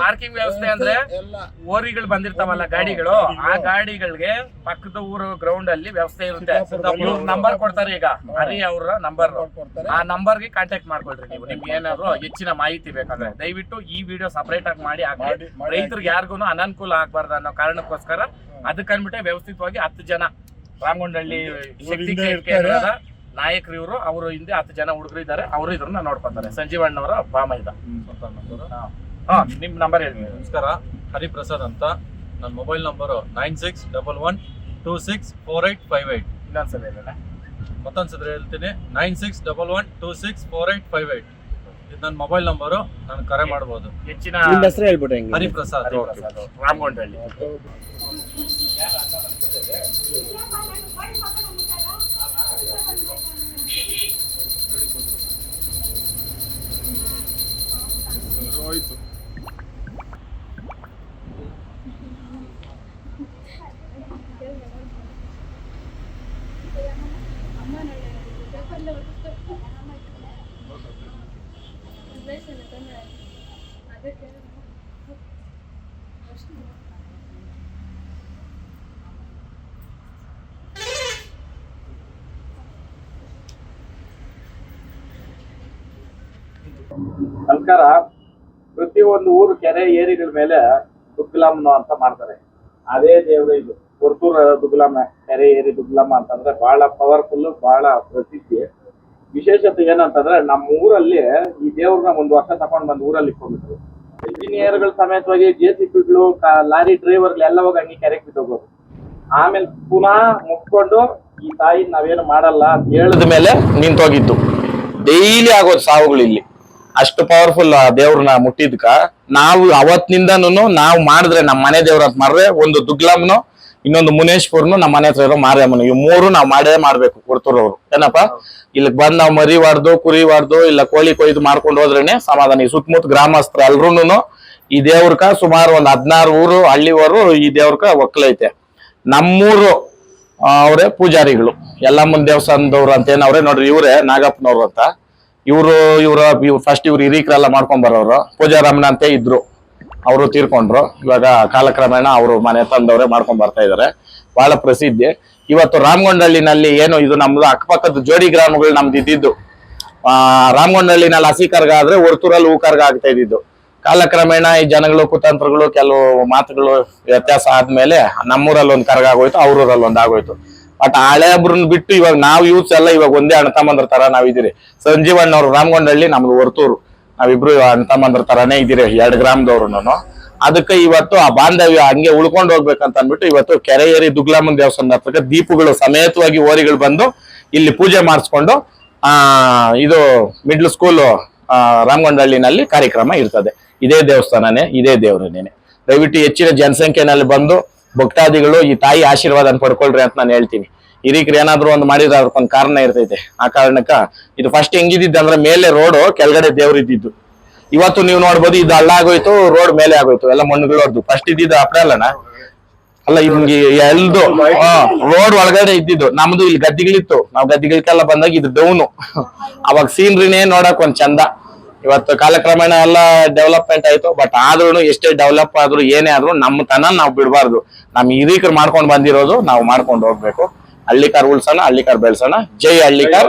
Parking ವ್ಯವಸ್ಥೆ ಅಂದ್ರೆ ಓರಿಗಳು ಬಂದಿರ್ತಾವಲ್ಲ ಗಾಡಿಗಳು ಆ ಗಾಡಿಗಳಿಗೆ ಪಕ್ಕದ ಊರು ಗ್ರೌಂಡ್ ಅಲ್ಲಿ ವ್ಯವಸ್ಥೆ ಇರುತ್ತೆ. ಇವ್ರು ನಂಬರ್ ಕೊಡ್ತಾರೆ ಈಗ. ಹರಿ ಅವ್ರ ನಂಬರ್ ಆ ನಂಬರ್ಗೆ ಕಾಂಟ್ಯಾಕ್ಟ್ ಮಾಡ್ಕೊಳ್ರಿ ನೀವು. ನಿಮ್ಗೆ ಏನಾದ್ರು ಹೆಚ್ಚಿನ ಮಾಹಿತಿ ಬೇಕಂದ್ರೆ. ದಯವಿಟ್ಟು ಈ ವಿಡಿಯೋ ಸಪರೇಟ್ ಆಗಿ ಮಾಡಿ ಹಾಕಿ ರೈತರಿಗೆ ಯಾರಿಗೂ ಅನಾನುಕೂಲ ಆಗ್ಬಾರ್ದು ಅನ್ನೋ ಕಾರಣಕ್ಕೋಸ್ಕರ ಅದಕ್ಕನ್ಬಿಟ್ಟೆ ವ್ಯವಸ್ಥಿತವಾಗಿ ಹತ್ತು ಜನ ರಾಮಗೊಂಡಳ್ಳಿ ಶಕ್ತಿ. ಕೇಂದ್ರದ ನಾಯಕರು ಇವರು ಅವರು ಹಿಂದೆ ಹತ್ತು ಜನ ಹುಡುಗರು ಇದ್ದಾರೆ. ಅವರು ಇದ್ರನ್ನ ನೋಡ್ಕೊಂತಾರೆ. ಸಂಜೀವಣ್ಣವರ ಬಾಮ ಇದ್ದ ಹಾ ನಿಮ್ಮ ನಂಬರ್ ಹೇಳಿ. ನಮಸ್ಕಾರ ಹರಿಪ್ರಸಾದ್ ಅಂತ. ನನ್ನ mobile number nine six double one two six four eight five eight ಇನ್ನೊಂದ್ಸಲ ಹೇಳೋಣ. ಮತ್ತೊಂದ್ಸದ್ರೆ ಹೇಳ್ತೀನಿ nine six double one two six four eight five eight. ಇದು ನನ್ನ ಮೊಬೈಲ್ ನಂಬರು ನಾನು ಕರೆ ಮಾಡ್ಬೋದು. ಹೆಚ್ಚಿನ ನಿಮ್ಮ ಹೆಸರು ಹೇಳ್ಬಿಟ್ರೆ ಹೆಂಗೆ. ಹರಿಪ್ರಸಾದ್. ರಾಮಗೊಂಡಳ್ಳಿ ನಮಸ್ಕಾರ. ಒಂದು ಊರು ಕೆರೆ ಏರಿಗಳ ಮೇಲೆ ದುಗ್ಲಾಮ್ನ ಅಂತ ಮಾಡ್ತಾರೆ. ಅದೇ ದೇವರು ಇದು. ಹೊರ್ತೂರ ದುಗ್ಲಾಮ ಕೆರೆ ಏರಿ ದುಗ್ಲಾಮ ಅಂತಂದ್ರೆ ಬಹಳ ಪವರ್ಫುಲ್ ಬಹಳ ಪ್ರಸಿದ್ಧಿ. ವಿಶೇಷತೆ ಏನಂತಂದ್ರೆ ನಮ್ಮ ಊರಲ್ಲಿ ಈ ದೇವ್ರನ್ನ ಒಂದು ವರ್ಷ ತಕೊಂಡ್ ಬಂದು ಊರಲ್ಲಿ ಇಟ್ಕೊಂಡ್ಬಿಟ್ರು ಇಂಜಿನಿಯರ್ಗಳು ಸಮೇತವಾಗಿ ಜೆ ಸಿ ಪಿಗಳು ಲಾರಿ ಡ್ರೈವರ್ಗಳು ಎಲ್ಲ ಹೋಗಿ ಹಂಗೆ ಕೆರೆಗೆ ಬಿಟ್ಟೋಗೋದು ಆಮೇಲೆ ಪುನಃ ಮುಟ್ಕೊಂಡು ಈ ತಾಯಿ ನಾವೇನು ಮಾಡಲ್ಲ ಅಂತ ಹೇಳಿದ ಮೇಲೆ ನಿಂತೋಗಿದ್ದು. ಡೈಲಿ ಆಗೋದು ಸಾವುಗಳು ಇಲ್ಲಿ. ಅಷ್ಟು ಪವರ್ಫುಲ್ ಆ ದೇವ್ರನ್ನ ಮುಟ್ಟಿದ್ಕ. ನಾವು ಅವತ್ತಿನಿಂದನೂ ನಾವು ಮಾಡಿದ್ರೆ ನಮ್ಮ ಮನೆ ದೇವ್ರ ಅಂತ ಮಾಡಿದ್ರೆ ಒಂದು ದುಗ್ಲಾಮ್ನು ಇನ್ನೊಂದು ಮುನೇಶ್ಪುರ್ನು ನಮ್ಮ ಮನೆ ಹತ್ರ ಇರೋ ಮಾರಿಯಮ್ಮನ. ಇವ್ ಮೂರು ನಾವು ಮಾಡೇ ಮಾಡ್ಬೇಕು ಕೊಡ್ತೂರವ್ರು ಏನಪ್ಪ? ಇಲ್ಲಿ ಬಂದ್ ನಾವು ಮರಿ ವಾರ್ದು ಕುರಿ ಇಲ್ಲ ಕೋಳಿ ಕೊಯ್ದು ಮಾಡ್ಕೊಂಡು ಹೋದ್ರೇನೆ ಸಮಾಧಾನ. ಈ ಸುತ್ತಮುತ್ತ ಗ್ರಾಮಸ್ಥರು ಎಲ್ರೂನು ಈ ದೇವ್ರಕ ಸುಮಾರು ಒಂದ್ ಹದಿನಾರು ಊರು, ಹಳ್ಳಿವರು ಈ ದೇವ್ರಕ ಒಕ್ಕಲೈತೆ ನಮ್ಮೂರು ಅವರೇ ಪೂಜಾರಿಗಳು. ಎಲ್ಲಮ್ಮನ ದೇವಸ್ಥಾನದವ್ರು ಅಂತ ಏನವ್ರೆ ನೋಡ್ರಿ ಇವರೇ ನಾಗಪ್ಪನವ್ರು ಅಂತ. ಇವರು, ಇವರ ಫಸ್ಟ್ ಇವ್ರು ಹಿರೀಕರೆಲ್ಲ ಮಾಡ್ಕೊಂಡ್ ಬರೋರು. ಪೂಜಾರಾಮನ ಅಂತ ಇದ್ರು. ಅವರು ತೀರ್ಕೊಂಡ್ರು. ಇವಾಗ ಕಾಲಕ್ರಮೇಣ ಅವರು ಮನೆ ತಂದವರೇ ಮಾಡ್ಕೊಂಡ್ ಬರ್ತಾ ಇದಾರೆ. ಬಹಳ ಪ್ರಸಿದ್ಧಿ. ಇವತ್ತು ರಾಮಗೊಂಡಳ್ಳಿನಲ್ಲಿ ಏನು ಇದು ನಮ್ದು ಅಕ್ಕಪಕ್ಕದ ಜೋಡಿ ಗ್ರಾಮಗಳು ನಮ್ದು ಇದ್ದಿದ್ದು. ಆ ರಾಮಗೊಂಡಳ್ಳಿನಲ್ಲಿ ಹಸಿ ಕರ್ಗ ಆದ್ರೆ ಹೊರತೂರಲ್ಲಿ ಹೂ ಕರ್ಗ ಆಗ್ತಾ ಇದ್ದಿದ್ದು. ಕಾಲಕ್ರಮೇಣ ಈ ಜನಗಳು, ಕುತಂತ್ರಗಳು ಕೆಲವು ಮಾತುಗಳು ವ್ಯತ್ಯಾಸ ಆದ್ಮೇಲೆ ನಮ್ಮೂರಲ್ಲಿ ಒಂದು ಕರ್ಗ ಆಗೋಯ್ತು, ಅವ್ರೂರಲ್ಲಿ ಒಂದು ಆಗೋಯ್ತು. ಬಟ್ ಹಳೆ ಒಬ್ರನ್ನ ಬಿಟ್ಟು ಇವಾಗ ನಾವು ಯೂತ್ಸ್ ಎಲ್ಲ ಇವಾಗ ಒಂದೇ ಅಣ್ಣ ತಮ್ಮಂದ್ರ ತರ ನಾವಿದ್ದೀರಿ. ಸಂಜೀವಣ್ಣ ಅವ್ರು ರಾಮಗೊಂಡಳ್ಳಿ ನಮ್ದು ಹೊರ್ತೂರು. ನಾವಿಬ್ರು ಅಣ್ಣ ತರಾನೇ ಇದ್ದೀರಿ ಎರಡು ಗ್ರಾಮದವ್ರು ಅದಕ್ಕೆ ಇವತ್ತು ಆ ಬಾಂಧವ್ಯ ಹಂಗೆ ಉಳ್ಕೊಂಡು ಹೋಗ್ಬೇಕಂತ ಅಂದ್ಬಿಟ್ಟು ಇವತ್ತು ಕೆರೆ ಏರಿ ದುಗ್ಲಾಮನ್ ದೇವಸ್ಥಾನದ ಹತ್ರಕ್ಕೆ ದೀಪಗಳು ಸಮೇತವಾಗಿ ಓರಿಗಳು ಬಂದು ಇಲ್ಲಿ ಪೂಜೆ ಮಾಡಿಸ್ಕೊಂಡು, ಆ, ಇದು ಮಿಡ್ಲ್ ಸ್ಕೂಲ್ ರಾಮಗೊಂಡಹಳ್ಳಿನಲ್ಲಿ ಕಾರ್ಯಕ್ರಮ ಇರ್ತದೆ. ಇದೇ ದೇವಸ್ಥಾನನೇ, ಇದೇ ದೇವರನೇನೆ ದಯವಿಟ್ಟು ಹೆಚ್ಚಿನ ಜನಸಂಖ್ಯೆನಲ್ಲಿ ಬಂದು ಭಕ್ತಾದಿಗಳು ಈ ತಾಯಿ ಆಶೀರ್ವಾದನ ಪಡ್ಕೊಳ್ರಿ ಅಂತ ನಾನು ಹೇಳ್ತೀನಿ. ಹಿರೀಕರು ಏನಾದ್ರು ಒಂದು ಮಾಡಿದ್ರೆ ಅದಕ್ಕೊಂದು ಕಾರಣ ಇರ್ತೈತೆ. ಆ ಕಾರಣಕ್ಕ ಇದು ಫಸ್ಟ್ ಹೆಂಗಿದ್ದಿದ್ದು ಅಂದ್ರೆ ಮೇಲೆ ರೋಡು ಕೆಳಗಡೆ ದೇವ್ರು ಇದ್ದಿದ್ದು. ಇವತ್ತು ನೀವು ನೋಡ್ಬೋದು ಇದು ಅಲ್ಲ ಆಗೋಯ್ತು ರೋಡ್ ಮೇಲೆ ಆಗೋಯ್ತು, ಎಲ್ಲ ಮಣ್ಣುಗಳು ಫಸ್ಟ್ ಇದ್ದಿದ್ದು ಅಪ್ಡೆ ಅಲ್ಲನ? ಅಲ್ಲ, ಹಿಂಗೆ ಎಲ್ದು ರೋಡ್ ಒಳಗಡೆ ಇದ್ದಿದ್ದು. ನಮ್ದು ಇಲ್ಲಿ ಗದ್ದಿಗಳಿತ್ತು. ನಾವು ಗದ್ದಿಗಳಿಗೆಲ್ಲ ಬಂದಾಗ ಇದು ಡೌನು ಅವಾಗ ಸೀನ್ರಿನೇ ನೋಡಕ್ ಒಂದ್ ಚಂದ. ಇವತ್ತು ಕಾಲಕ್ರಮೇಣ ಎಲ್ಲ ಡೆವಲಪ್ಮೆಂಟ್ ಆಯ್ತು. ಬಟ್ ಆದ್ರೂ ಎಷ್ಟೇ ಡೆವಲಪ್ ಆದ್ರೂ ಏನೇ ಆದ್ರೂ ನಮ್ಮ ತನ ನಾವು ಬಿಡಬಾರ್ದು. ನಮ್ ಹಿರೀಕರು ಮಾಡ್ಕೊಂಡು ಬಂದಿರೋದು, ನಾವು ಮಾಡ್ಕೊಂಡು ಹೋಗ್ಬೇಕು. ಹಳ್ಳಿಕಾರ್ ಉಳ್ಸೋಣ ಹಳ್ಳಿಕಾರ್ ಬೆಳ್ಸೋಣ. ಜೈ ಹಳ್ಳಿಕಾರ್.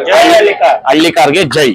ಹಳ್ಳಿಕಾರ್ಗೆ ಜೈ.